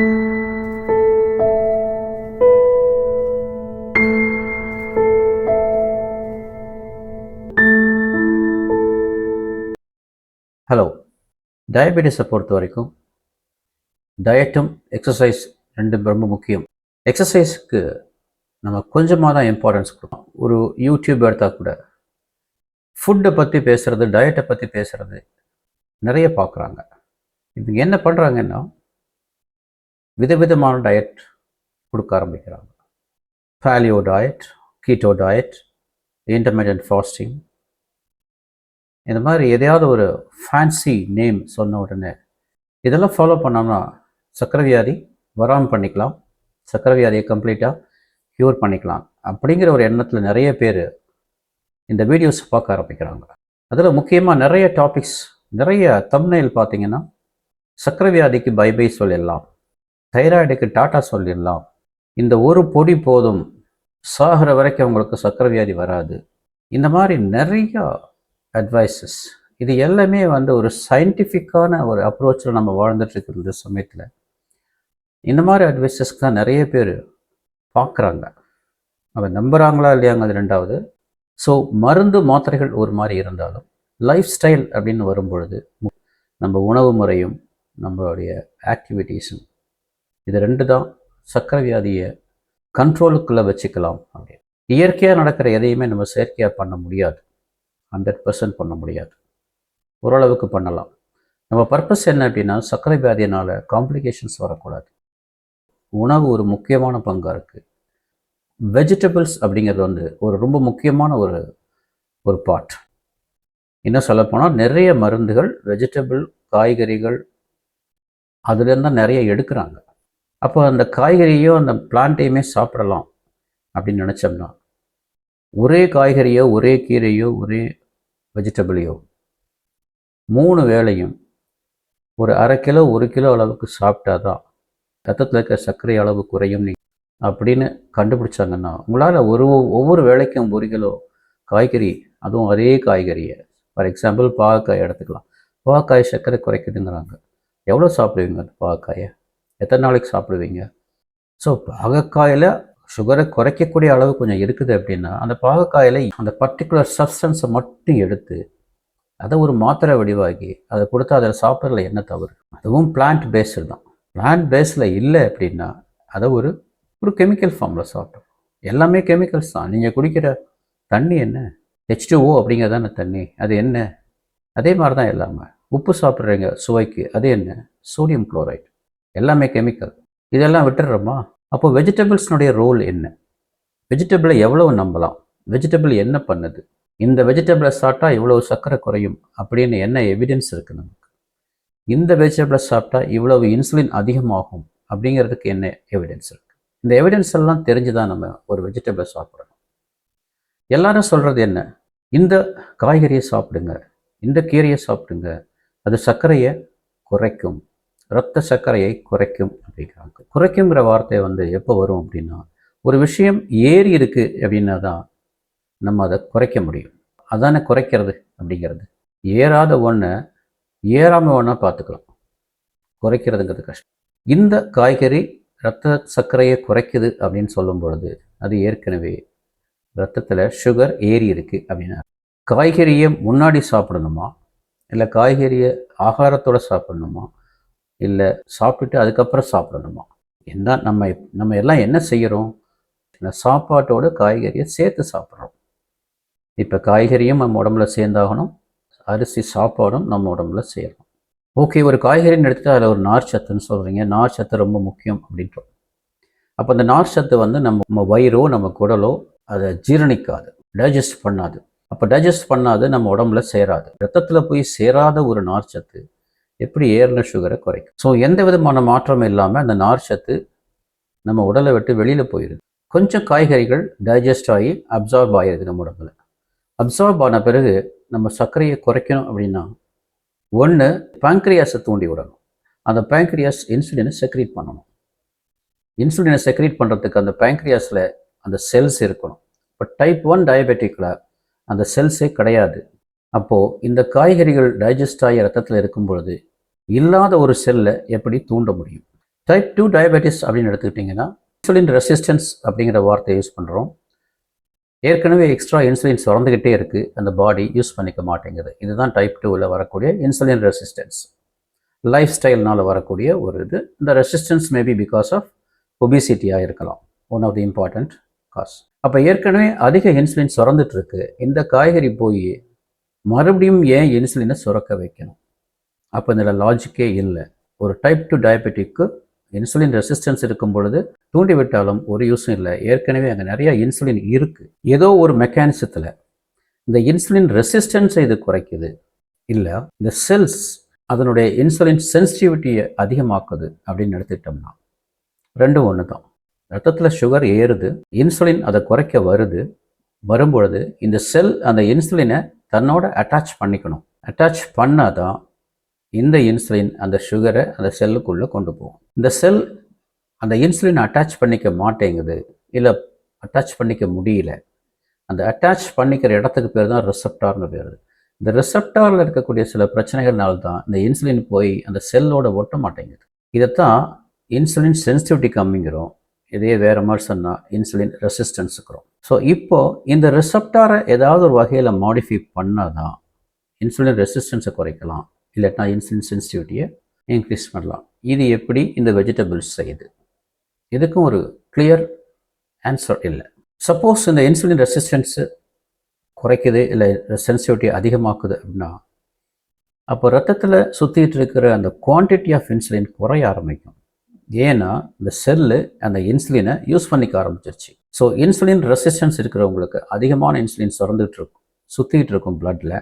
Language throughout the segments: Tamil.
ஹலோ டயபெட்டிஸை பொறுத்த வரைக்கும் டயட்டும் எக்ஸசைஸ் ரெண்டும் ரொம்ப முக்கியம். எக்ஸசைஸ்க்கு நம்ம கொஞ்சமாக தான் இம்பார்ட்டன்ஸ் கொடுக்கணும். ஒரு யூடியூப் எடுத்தால் கூட ஃபுட்டை பற்றி பேசுகிறது டயட்டை பற்றி பேசுகிறது நிறைய பார்க்குறாங்க. இப்போ என்ன பண்ணுறாங்கன்னா விதவிதமான டயட் கொடுக்க ஆரம்பிக்கிறாங்க. Paleo diet keto diet intermediate fasting இந்த மாதிரி எதையாவது ஒரு ஃபேன்சி நேம் சொன்ன உடனே இதெல்லாம் ஃபாலோ பண்ணோம்னா சக்கரை வியாதி வராமல் பண்ணிக்கலாம். சக்கரை வியாதியை கம்ப்ளீட்டாக க்யூர் பண்ணிக்கலாம். அப்படிங்கிற ஒரு எண்ணத்தில் நிறைய பேர் இந்த வீடியோஸ் பார்க்க ஆரம்பிக்கிறாங்க. அதில் முக்கியமாக நிறைய டாபிக்ஸ் நிறைய தம்னைல் பார்த்தீங்கன்னா சக்கரை வியாதிக்கு பை பை சொல்லிடலாம் தைராய்டுக்கு டாட்டா சொல்லிடலாம். இந்த ஒரு பொடி போதும். சாகிற வரைக்கும் அவங்களுக்கு சக்கரை வியாதி வராது. இந்த மாதிரி நிறைய அட்வைசஸ் இது எல்லாமே வந்து ஒரு சயின்டிஃபிக்கான ஒரு அப்ரோச்சில் நம்ம வாழ்ந்துட்டுருக்கிற இந்த சமயத்தில். இந்த மாதிரி அட்வைசஸ்க்கு தான் நிறைய பேர் பார்க்குறாங்க. அதை நம்புகிறாங்களா இல்லையாங்கிறது ரெண்டாவது. ஸோ மருந்து மாத்திரைகள் ஒரு மாதிரி இருந்தாலும் லைஃப் ஸ்டைல் அப்படின்னு வரும்பொழுது நம்ம உணவு முறையும் நம்மளுடைய ஆக்டிவிட்டீஸும் இது ரெண்டு தான் சக்கரை வியாதியை கண்ட்ரோலுக்குள்ளே வச்சுக்கலாம் அப்படின்னு. இயற்கையாக நடக்கிற எதையுமே நம்ம செயற்கையாக பண்ண முடியாது. ஹண்ட்ரட் பர்சன்ட் பண்ண முடியாது. ஓரளவுக்கு பண்ணலாம். நம்ம பர்பஸ் என்ன அப்படின்னா சர்க்கரை வியாதியினால் காம்ப்ளிகேஷன்ஸ் வரக்கூடாது. உணவு ஒரு முக்கியமான பங்காக இருக்குது வெஜிடபிள்ஸ் அப்படிங்கிறது வந்து ஒரு ரொம்ப முக்கியமான ஒரு ஒரு பார்ட் இன்னும் சொல்லப்போனால் நிறைய மருந்துகள் வெஜிடபிள் காய்கறிகள் அதுலேருந்து தான் நிறைய எடுக்கிறாங்க. அப்போ அந்த காய்கறியோ அந்த பிளான்ட்டையுமே சாப்பிடலாம் அப்படின்னு நினச்சோம்னா ஒரே காய்கறியோ ஒரே கீரையோ ஒரே வெஜிடபிளையோ மூணு வேளையும் ஒரு அரை கிலோ ஒரு கிலோ அளவுக்கு சாப்பிட்டா தான் ரத்தத்தில் இருக்கிற சர்க்கரை அளவு குறையும் நீ அப்படின்னு கண்டுபிடிச்சாங்கன்னா உங்களால் ஒரு ஒவ்வொரு வேலைக்கும் ஒரு கிலோ காய்கறி அதுவும் அதே காய்கறியை ஃபார் எக்ஸாம்பிள் பாவக்காய் எடுத்துக்கலாம். பாவக்காய் சர்க்கரை குறைக்குதுங்கிறாங்க. எவ்வளோ சாப்பிடுவீங்க அந்த எத்தனை நாளைக்கு சாப்பிடுவீங்க? ஸோ பாகக்காயில் சுகரை குறைக்கக்கூடிய அளவு கொஞ்சம் இருக்குது அப்படின்னா அந்த பாகக்காயில் அந்த பர்டிகுலர் சப்ஸ்டன்ஸை மட்டும் எடுத்து அதை ஒரு மாத்திரை வடிவாக்கி அதை கொடுத்து அதில் சாப்பிட்றதுல என்ன தவறு? அதுவும் பிளான்ட் பேஸ்டு தான். பிளான்ட் பேஸில் இல்லை அப்படின்னா அதை ஒரு ஒரு கெமிக்கல் ஃபார்மில் சாப்பிட்டோம் எல்லாமே கெமிக்கல்ஸ் தான். நீங்கள் குடிக்கிற தண்ணி என்ன? ஹெச் ஓ அப்படிங்கிறதான தண்ணி. அது என்ன? அதே மாதிரி தான் எல்லாமே. உப்பு சாப்பிட்றீங்க சுவைக்கு அது என்ன? சோடியம் குளோரைட் எல்லாமே கெமிக்கல் இதெல்லாம் விட்டுடுறோமா? அப்போ வெஜிடபிள்ஸ்னுடைய ரோல் என்ன? வெஜிடபிளை எவ்வளவு நம்பலாம்? வெஜிடபிள் என்ன பண்ணுது? இந்த வெஜிடபிளை சாப்பிட்டா இவ்வளவு சர்க்கரை குறையும் அப்படின்னு என்ன எவிடன்ஸ் இருக்குது நமக்கு? இந்த வெஜிடபிளை சாப்பிட்டா இவ்வளவு இன்சுலின் அதிகமாகும் அப்படிங்கிறதுக்கு என்ன எவிடன்ஸ் இருக்குது இந்த எவிடன்ஸ் எல்லாம் தெரிஞ்சு தான் நம்ம ஒரு வெஜிடபிளை சாப்பிடணும். எல்லாரும் சொல்கிறது என்ன? இந்த காய்கறியை சாப்பிடுங்க. இந்த கீரையை சாப்பிடுங்க. அது சர்க்கரையை குறைக்கும். இரத்த சர்க்கரையை குறைக்கும் அப்படிங்கிறாங்க குறைக்குங்கிற வார்த்தை வந்து எப்போ வரும் அப்படின்னா ஒரு விஷயம் ஏறி இருக்கு அப்படின்னா தான் நம்ம அதை குறைக்க முடியும். அதானே குறைக்கிறது அப்படிங்கிறது. ஏறாத ஒன்றை ஏறாமல் ஒன்றா பார்த்துக்கலாம். குறைக்கிறதுங்கிறது கஷ்டம். இந்த காய்கறி இரத்த சர்க்கரையை குறைக்குது அப்படின்னு சொல்லும் பொழுது அது ஏற்கனவே ரத்தத்தில் சுகர் ஏறி இருக்குது அப்படின்னா காய்கறியை முன்னாடி சாப்பிடணுமா? இல்லை காய்கறியை ஆகாரத்தோடு சாப்பிடணுமா? இல்லை சாப்பிட்டுட்டு அதுக்கப்புறம் சாப்பிடணுமா? என்ன நம்ம நம்ம எல்லாம் என்ன செய்கிறோம் சாப்பாட்டோட காய்கறியை சேர்த்து சாப்பிட்றோம். இப்போ காய்கறியும் நம்ம உடம்புல சேர்ந்தாகணும். அரிசி சாப்பாடும் நம்ம உடம்புல சேரணும். ஓகே ஒரு காய்கறின்னு எடுத்துகிட்டு அதில் ஒரு நார் சத்துன்னு சொல்கிறீங்க நார் சத்து ரொம்ப முக்கியம் அப்படின்றோம் அப்போ அந்த நார் சத்து வந்து நம்ம நம்ம வயிறோ நம்ம குடலோ அதை ஜீரணிக்காது. டைஜஸ்ட் பண்ணாது. அப்போ டைஜஸ்ட் பண்ணாது நம்ம உடம்புல சேராது. ரத்தத்தில் போய் சேராத ஒரு நார் சத்து எப்படி ஏறின சுகரை குறைக்கும். ஸோ எந்த விதமான மாற்றமும் இல்லாமல் அந்த நார் சத்து நம்ம உடலை விட்டு வெளியில் போயிடுது கொஞ்சம் காய்கறிகள் டைஜஸ்ட் ஆகி அப்சார்ப் ஆகிருது நம்ம உடம்புல. அப்சார்ப் ஆன பிறகு நம்ம சர்க்கரையை குறைக்கணும் அப்படின்னா ஒன்று பேங்க்ரியாஸை தூண்டி விடணும். அந்த பேங்க்ரியாஸ் இன்சுலினை செக்ரீட் பண்ணணும். இன்சுலினை செக்ரீட் பண்ணுறதுக்கு அந்த பேங்க்ரியாஸில் அந்த செல்ஸ் இருக்கணும். இப்போ டைப் ஒன் டயபெட்டிக்கில் அந்த செல்ஸே கிடையாது. அப்போது இந்த காய்கறிகள் டைஜஸ்ட் ஆகி ரத்தத்தில் இருக்கும் பொழுது இல்லாத ஒரு செல்லை எப்படி தூண்ட முடியும்? டைப் டூ டயபெட்டிஸ் அப்படின்னு எடுத்துக்கிட்டிங்கன்னா இன்சுலின் ரெசிஸ்டன்ஸ் அப்படிங்கிற வார்த்தையை யூஸ் பண்ணுறோம் ஏற்கனவே எக்ஸ்ட்ரா இன்சுலின் சுரந்துக்கிட்டே இருக்குது அந்த பாடி யூஸ் பண்ணிக்க மாட்டேங்குது. இதுதான் டைப் டூவில் வரக்கூடிய இன்சுலின் ரெசிஸ்டன்ஸ் லைஃப் ஸ்டைல்னால் வரக்கூடிய ஒரு இது. இந்த ரெசிஸ்டன்ஸ் மேபி பிகாஸ் ஆஃப் ஒபிசிட்டியாக இருக்கலாம் one of the important cause அப்போ ஏற்கனவே அதிக இன்சுலின் சுரந்துட்டு இருக்கு. இந்த காய்கறி போய் மறுபடியும் ஏன் இன்சுலினை சுரக்க வைக்கணும்? அப்போ இதில் லாஜிக்கே இல்லை. ஒரு டைப் டூ டயபெட்டிக்கு இன்சுலின் ரெசிஸ்டன்ஸ் இருக்கும் பொழுது தூண்டி விட்டாலும் ஒரு யூஸும் இல்லை. ஏற்கனவே அங்கே நிறையா இன்சுலின் இருக்குது ஏதோ ஒரு மெக்கானிசத்தில் இந்த இன்சுலின் ரெசிஸ்டன்ஸை இது குறைக்குது. இல்லை இந்த செல்ஸ் அதனுடைய இன்சுலின் சென்சிட்டிவிட்டியை அதிகமாக்குது அப்படின்னு எடுத்துக்கிட்டோம்னா ரெண்டும் ஒன்று தான் ரத்தத்தில் சுகர் ஏறுது இன்சுலின் அதை குறைக்க வருது வரும்பொழுது இந்த செல் அந்த இன்சுலினை தன்னோட அட்டாச் பண்ணிக்கணும். அட்டாச் பண்ணாதான் இந்த இன்சுலின் அந்த சுகரை அந்த செல்லுக்குள்ளே கொண்டு போகும். இந்த செல் அந்த இன்சுலின் அட்டாச் பண்ணிக்க மாட்டேங்குது இல்லை அட்டாச் பண்ணிக்க முடியல. அந்த அட்டாச் பண்ணிக்கிற இடத்துக்கு பேர் தான் ரிசப்டார்னு பேர். இந்த ரிசப்டாரில் இருக்கக்கூடிய சில பிரச்சனைகள்னால தான் இந்த இன்சுலின் போய் அந்த செல்லோட ஒட்ட மாட்டேங்குது. இதைத்தான் இன்சுலின் சென்சிட்டிவிட்டி கம்மிங்கிறோம். இதே வேறு மாதிரி சொன்னால் இன்சுலின் ரெசிஸ்டன்ஸுக்கிறோம் ஸோ இப்போது இந்த ரிசப்டாரை ஏதாவது ஒரு வகையில் மாடிஃபை பண்ணால் தான் இன்சுலின் ரெசிஸ்டன்ஸை குறைக்கலாம். இல்லாட்டினா இன்சுலின் சென்சிட்டிவிட்டியை இன்க்ரீஸ் பண்ணலாம். இது எப்படி? இந்த வெஜிடபிள்ஸ் செய்யுது இதுக்கும் ஒரு கிளியர் ஆன்சர் இல்லை. சப்போஸ் இந்த இன்சுலின் ரெசிஸ்டன்ஸு குறைக்குது இல்லை சென்சிட்டிவிட்டி அதிகமாக்குது அப்படின்னா அப்போ ரத்தத்தில் சுற்றிட்டு இருக்கிற அந்த குவான்டிட்டி ஆஃப் இன்சுலின் குறைய ஆரம்பிக்கும். ஏன்னா இந்த செல்லு அந்த இன்சுலினை யூஸ் பண்ணிக்க ஆரம்பிச்சிருச்சு. ஸோ இன்சுலின் ரெசிஸ்டன்ஸ் இருக்கிறவங்களுக்கு அதிகமான இன்சுலின் சுரந்துட்டு இருக்கும் சுற்றிட்டு இருக்கும் பிளட்டில்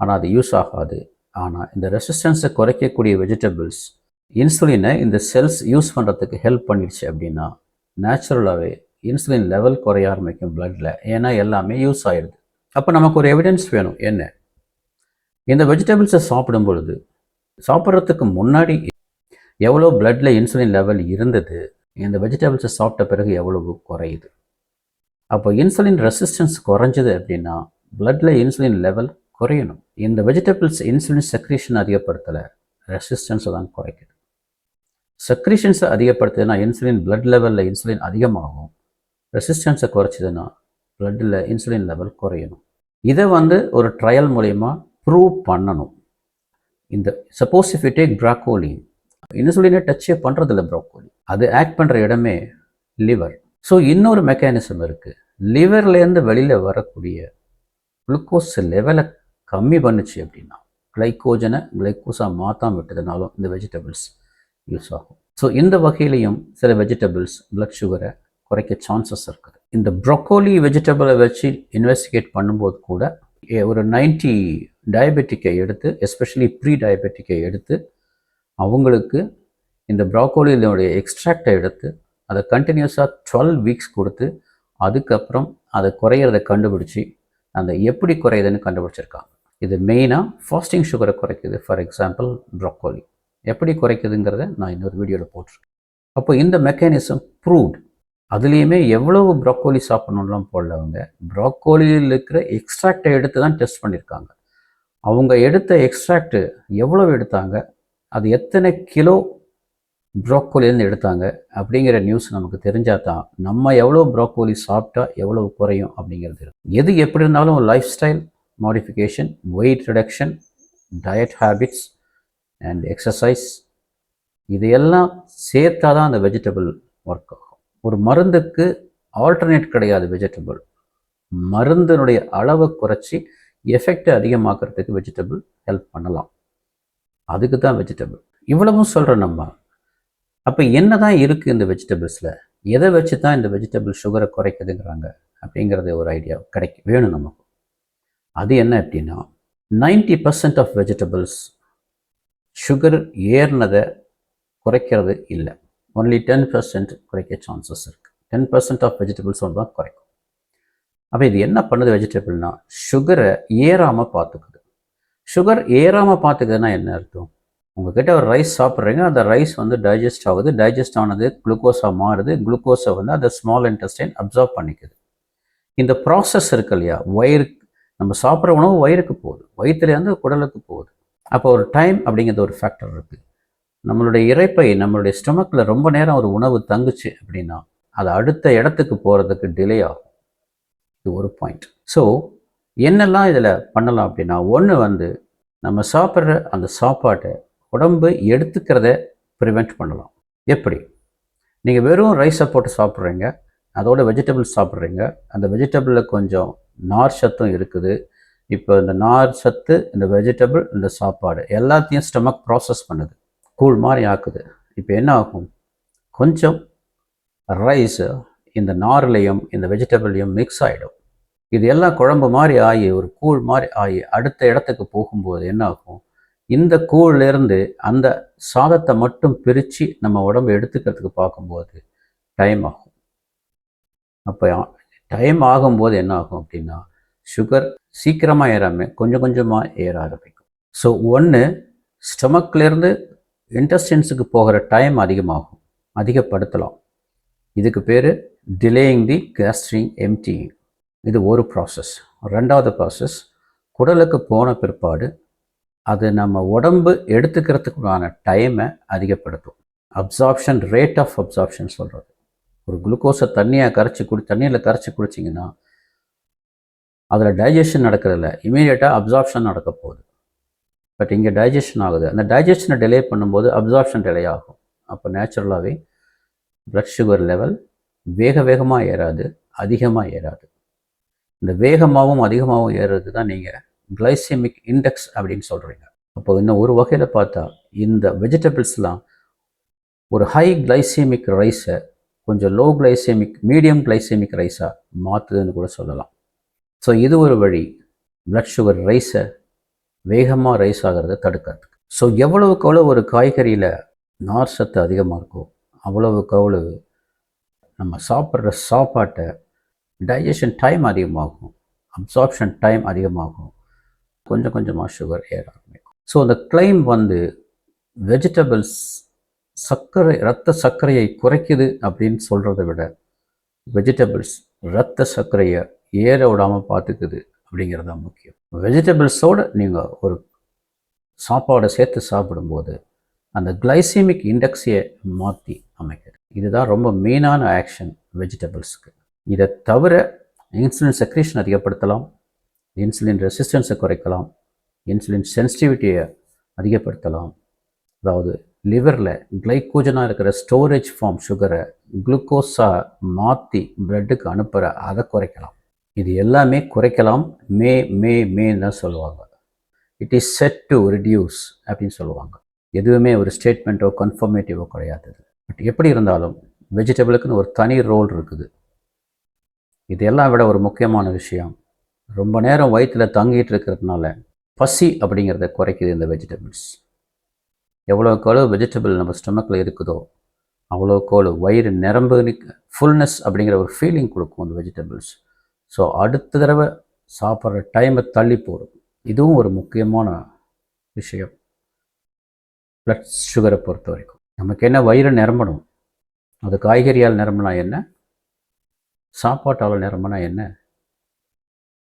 ஆனால் அது யூஸ் ஆகாது. ஆனால் இந்த ரெசிஸ்டன்ஸை குறைக்கக்கூடிய வெஜிடபிள்ஸ் இன்சுலினை இந்த செல்ஸ் யூஸ் பண்ணுறதுக்கு ஹெல்ப் பண்ணிடுச்சு அப்படின்னா நேச்சுரலாகவே இன்சுலின் லெவல் குறைய ஆரம்பிக்கும் பிளட்டில் ஏன்னா எல்லாமே யூஸ் ஆயிடுது அப்போ நமக்கு ஒரு எவிடன்ஸ் வேணும். என்ன? இந்த வெஜிடபிள்ஸை சாப்பிடும் பொழுது சாப்பிட்றதுக்கு முன்னாடி எவ்வளோ பிளட்டில் இன்சுலின் லெவல் இருந்தது இந்த வெஜிடபிள்ஸை சாப்பிட்ட பிறகு எவ்வளவு குறையுது? அப்போ இன்சுலின் ரெசிஸ்டன்ஸ் குறைஞ்சது அப்படின்னா பிளட்டில் இன்சுலின் லெவல் குறையணும். இந்த வெஜிடபிள்ஸ் இன்சுலின் செக்ரீஷன் அதிகப்படுத்தலை ரெசிஸ்டன்ஸை தான் குறைக்குது. செக்ரீஷன்ஸை அதிகப்படுத்துதுன்னா இன்சுலின் பிளட் லெவலில் இன்சுலின் அதிகமாகும். ரெசிஸ்டன்ஸை குறைச்சிதுன்னா பிளட்டில் இன்சுலின் லெவல் குறையணும். இதை வந்து ஒரு ட்ரையல் மூலயமா ப்ரூவ் பண்ணணும். இந்த suppose if you take broccoli இன்சுலினை டச்சே பண்ணுறதில்ல ப்ராக்கோலி அது ஆக்ட் பண்ணுற இடமே லிவர் ஸோ இன்னொரு மெக்கானிசம் இருக்குது லிவர்லேருந்து வெளியில் வரக்கூடிய குளுக்கோஸ் லெவலை கம்மி பண்ணுச்சு அப்படின்னா கிளைக்கோஜனை கிளைக்கோஸாக மாற்றாம விட்டதுனாலும் இந்த வெஜிடபிள்ஸ் யூஸ் ஆகும். ஸோ இந்த வகையிலையும் சில வெஜிடபிள்ஸ் பிளட் சுகரை குறைக்க சான்சஸ் இருக்குது. இந்த ப்ரொக்கோலி வெஜிடபிளை வச்சு இன்வெஸ்டிகேட் பண்ணும்போது கூட ஏ- ஒரு 90 டயபெட்டிக்கை எடுத்து எஸ்பெஷலி ப்ரீ டயபெட்டிக்கை எடுத்து அவங்களுக்கு இந்த ப்ராக்கோலியினுடைய எக்ஸ்ட்ராக்டை எடுத்து அதை கண்டினியூஸாக டுவெல் வீக்ஸ் கொடுத்து அதுக்கப்புறம் அதை குறையிறத கண்டுபிடிச்சி அந்த எப்படி குறையுதுன்னு கண்டுபிடிச்சிருக்காங்க. இது மெயினாக ஃபாஸ்டிங் சுகரை குறைக்குது. ஃபார் எக்ஸாம்பிள் ப்ரொக்கோலி எப்படி குறைக்குதுங்கிறத நான் இன்னொரு வீடியோவில் போட்டிருக்கேன். அப்போ இந்த மெக்கானிசம் ப்ரூவ்ட் அதுலேயுமே எவ்வளவு ப்ராக்கோலி சாப்பிட்ணுலாம் போடலவங்க ப்ராக்கோலியில் இருக்கிற எக்ஸ்ட்ராக்டை எடுத்து தான் டெஸ்ட் பண்ணியிருக்காங்க. அவங்க எடுத்த எக்ஸ்ட்ராக்டு எவ்வளவு எடுத்தாங்க அது எத்தனை கிலோ ப்ராக்கோலிலேருந்து எடுத்தாங்க அப்படிங்கிற நியூஸ் நமக்கு தெரிஞ்சால் தான் நம்ம எவ்வளோ ப்ராக்கோலி சாப்பிட்டா எவ்வளவு குறையும் அப்படிங்கிறது எது எப்படி இருந்தாலும் lifestyle modification weight reduction diet habits and exercise இதையெல்லாம் சேர்த்தா தான் அந்த வெஜிடபிள் ஒர்க் ஆகும். ஒரு மருந்துக்கு ஆல்டர்னேட் கிடையாது வெஜிடபிள் மருந்தினுடைய அளவை குறைச்சி எஃபெக்டை அதிகமாக்குறதுக்கு வெஜிடபிள் ஹெல்ப் பண்ணலாம். அதுக்கு தான் வெஜிடபிள் இவ்வளவும் சொல்கிறோம் நம்ம. அப்போ என்ன தான் இருக்குது இந்த வெஜிடபிள்ஸில் எதை வச்சு தான் இந்த வெஜிடபிள் சுகரை குறைக்குதுங்கிறாங்க? அப்படிங்கிறது ஒரு ஐடியா கிடைக்கும். வேணும் நமக்கு. அது என்ன அப்படின்னா 90% பர்சன்ட் ஆஃப் வெஜிடபிள்ஸ் சுகர் ஏறினதை குறைக்கிறது இல்லை. ஒன்லி டென் பர்சன்ட் குறைக்க சான்சஸ் இருக்குது டென் பர்சன்ட் ஆஃப் வெஜிடபிள்ஸ் ஒன்று தான் குறைக்கும். அப்போ இது என்ன பண்ணுது வெஜிடபிள்னா சுகரை ஏறாமல் பார்த்துக்குது. சுகர் ஏறாமல் பார்த்துக்குதுன்னா என்ன அர்த்தம்? உங்ககிட்ட ஒரு ரைஸ் சாப்பிட்றீங்க அந்த ரைஸ் வந்து டைஜஸ்ட் ஆகுது. டைஜஸ்ட் ஆனது குளுக்கோஸாக மாறுது. குளுக்கோஸை வந்து அந்த ஸ்மால் இன்டெஸ்டைன் அப்சர்வ் பண்ணிக்குது. இந்த ப்ராசஸ் இருக்கு இல்லையா? வயிறு நம்ம சாப்பிட்ற உணவு வயிறுக்கு போகுது. வயிற்றுலேருந்து குடலுக்கு போகுது. அப்போ ஒரு டைம் அப்படிங்கிறது ஒரு ஃபேக்டர் இருக்குது நம்மளுடைய இறைப்பை நம்மளுடைய ஸ்டொமக்கில் ரொம்ப நேரம் ஒரு உணவு தங்குச்சு அப்படின்னா அது அடுத்த இடத்துக்கு போகிறதுக்கு டிலே ஆகும். இது ஒரு பாயிண்ட் ஸோ என்னெல்லாம் இதில் பண்ணலாம் அப்படின்னா ஒன்று வந்து நம்ம சாப்பிட்ற அந்த சாப்பாட்டை உடம்பு எடுத்துக்கிறத ப்ரிவெண்ட் பண்ணலாம். எப்படி? நீங்கள் வெறும் ரைஸை போட்டு சாப்பிட்றீங்க அதோட வெஜிடபிள்ஸ் சாப்பிட்றீங்க அந்த வெஜிடபிளில் கொஞ்சம் நார் சத்தும் இருக்குது. இப்போ இந்த நார் சத்து இந்த வெஜிடபிள் இந்த சாப்பாடு எல்லாத்தையும் ஸ்டமக் ப்ராசஸ் பண்ணுது. கூழ் மாதிரி ஆக்குது. இப்போ என்ன ஆகும்? கொஞ்சம் ரைஸு இந்த நார்லையும் இந்த வெஜிடபிள்லையும் மிக்ஸ் ஆகிடும் இது எல்லாம் குழம்பு மாதிரி ஆகி ஒரு கூழ் மாதிரி ஆகி அடுத்த இடத்துக்கு போகும்போது என்ன ஆகும்? இந்த கூழ்லேருந்து அந்த சாதத்தை மட்டும் பிரித்து நம்ம உடம்பு எடுத்துக்கிறதுக்கு பார்க்கும்போது டைம் ஆகும். அப்போ டைம் ஆகும்போது என்ன ஆகும் அப்படின்னா சுகர் சீக்கிரமாக ஏறாமல் கொஞ்சம் கொஞ்சமாக ஏற ஆரம்பிக்கும். ஸோ ஒன்று ஸ்டொமக்லேருந்து இன்டெஸ்டின்ஸுக்கு போகிற டைம் அதிகமாகும். அதிகப்படுத்தலாம். இதுக்கு பேர் டிலேயிங் தி கேஸ்ட்ரிங் எம்டி இது ஒரு ப்ராசஸ் ரெண்டாவது ப்ராசஸ் குடலுக்கு போன பிற்பாடு அது நம்ம உடம்பு எடுத்துக்கிறதுக்குண்டான டைமை அதிகப்படுத்தும். அப்சார்ப்ஷன் ரேட் ஆஃப் அப்சார்ப்ஷன் சொல்கிறது ஒரு குளுக்கோஸை தண்ணியாக கரைச்சி குடி தண்ணியில் கரைச்சி குடிச்சிங்கன்னா அதில் டைஜஷன் நடக்கிறதில்ல இமீடியட்டாக அப்சார்ப்ஷன் நடக்க போகுது. பட் இங்கே டைஜஷன் ஆகுது. அந்த டைஜஷனை டிலே பண்ணும்போது அப்சார்ப்ஷன் டிலே ஆகும். அப்போ நேச்சுரலாகவே ப்ளட் சுகர் லெவல் வேக வேகமாக ஏறாது அதிகமாக ஏறாது. இந்த வேகமாகவும் அதிகமாகவும் ஏறுறது தான் நீங்கள் கிளைசெமிக் இண்டெக்ஸ் அப்படின்னு சொல்கிறீங்க அப்போ இன்னும் ஒரு வகையில் பார்த்தா இந்த வெஜிடபிள்ஸ்லாம் ஒரு ஹை கிளைசெமிக் ரைஸை கொஞ்சம் லோ கிளைசேமிக் மீடியம் கிளைசேமிக் ரைஸாக மாற்றுதுன்னு கூட சொல்லலாம். ஸோ இது ஒரு வழி. பிளட் சுகர் ரைஸை வேகமாக ரைஸ் ஆகிறத தடுக்கிறதுக்கு. ஸோ எவ்வளவுக்கு எவ்வளோ ஒரு காய்கறியில் நார் சத்து அதிகமாக இருக்கோ அவ்வளவுக்கு அவ்வளவு நம்ம சாப்பிட்ற சாப்பாட்டை டைஜஷன் டைம் அதிகமாகும் அப்சார்ப்ஷன் டைம் அதிகமாகும் கொஞ்சம் கொஞ்சமாக சுகர் ஏற ஆரம்பிக்கும் ஸோ அந்த கிளைம் வந்து வெஜிடபிள்ஸ் சர்க்கரை ரத்த சர்க்கரையை குறைக்குது அப்படின்னு சொல்கிறத விட வெஜிடபிள்ஸ் ரத்த சர்க்கரையை ஏற விடாமல் பார்த்துக்குது அப்படிங்கிறது தான் முக்கியம். வெஜிடபிள்ஸோடு நீங்கள் ஒரு சாப்பாடை சேர்த்து சாப்பிடும்போது அந்த கிளைசிமிக் இண்டெக்ஸையை மாற்றி அமைக்கிறது. இதுதான் ரொம்ப மெயினான ஆக்ஷன் வெஜிடபிள்ஸுக்கு இதை தவிர இன்சுலின் செக்ரேஷன் அதிகப்படுத்தலாம் இன்சுலின் ரெசிஸ்டன்ஸை குறைக்கலாம் இன்சுலின் சென்சிட்டிவிட்டியை அதிகப்படுத்தலாம். அதாவது லிவரில் கிளைக்கோஜனாக இருக்கிற ஸ்டோரேஜ் ஃபார்ம் சுகரை குளுக்கோஸாக மாற்றி பிளட்டுக்கு அனுப்புகிற அதை குறைக்கலாம். இது எல்லாமே குறைக்கலாம். மே மே மேன்னு தான் சொல்லுவாங்க. It is set to reduce அப்படின்னு சொல்லுவாங்க. எதுவுமே ஒரு ஸ்டேட்மெண்ட்டோ கன்ஃபர்மேட்டிவோ கிடையாது. பட் எப்படி இருந்தாலும் வெஜிடபிளுக்குன்னு ஒரு தனி ரோல் இருக்குது. இதெல்லாம் விட ஒரு முக்கியமான விஷயம் ரொம்ப நேரம் வயிற்றில் தங்கிட்டு இருக்கிறதுனால பசி அப்படிங்கிறத குறைக்குது இந்த வெஜிடபிள்ஸ் எவ்வளோக்கு எவ்வளோ வெஜிடபிள் நம்ம ஸ்டொமக்கில் இருக்குதோ அவ்வளோக்கு அவ்வளோ வயிறு நிரம்பு ஃபுல்னஸ் அப்படிங்கிற ஒரு ஃபீலிங் கொடுக்கும் அந்த வெஜிடபிள்ஸ் ஸோ அடுத்த தடவை சாப்பிட்ற டைமை தள்ளி போடும். இதுவும் ஒரு முக்கியமான விஷயம். ப்ளட் சுகரை பொறுத்த வரைக்கும். நமக்கு என்ன வயிறு நிரம்பணும்? அது காய்கறியால் நிரம்பினா என்ன? சாப்பாட்டால் நிரம்பினா என்ன?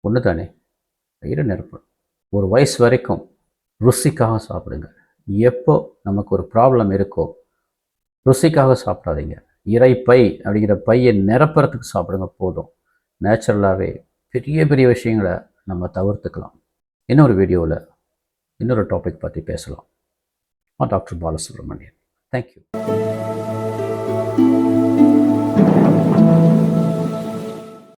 ஒன்று தானே வயிறு நிரம்பணும் ஒரு வயசு வரைக்கும் ருசிக்காக சாப்பிடுங்க. எப்போ நமக்கு ஒரு ப்ராப்ளம் இருக்கோ ருசிக்காக சாப்பிடாதீங்க. இறைப்பை அப்படிங்கிற பையை நிரப்புறத்துக்கு சாப்பிடுங்க போதும். நேச்சுரலாகவே பெரிய பெரிய விஷயங்களை நம்ம தவிர்த்துக்கலாம். இன்னொரு வீடியோவில் இன்னொரு டாபிக் பற்றி பேசலாம். டாக்டர் பாலசுப்ரமணியன். தேங்க்யூ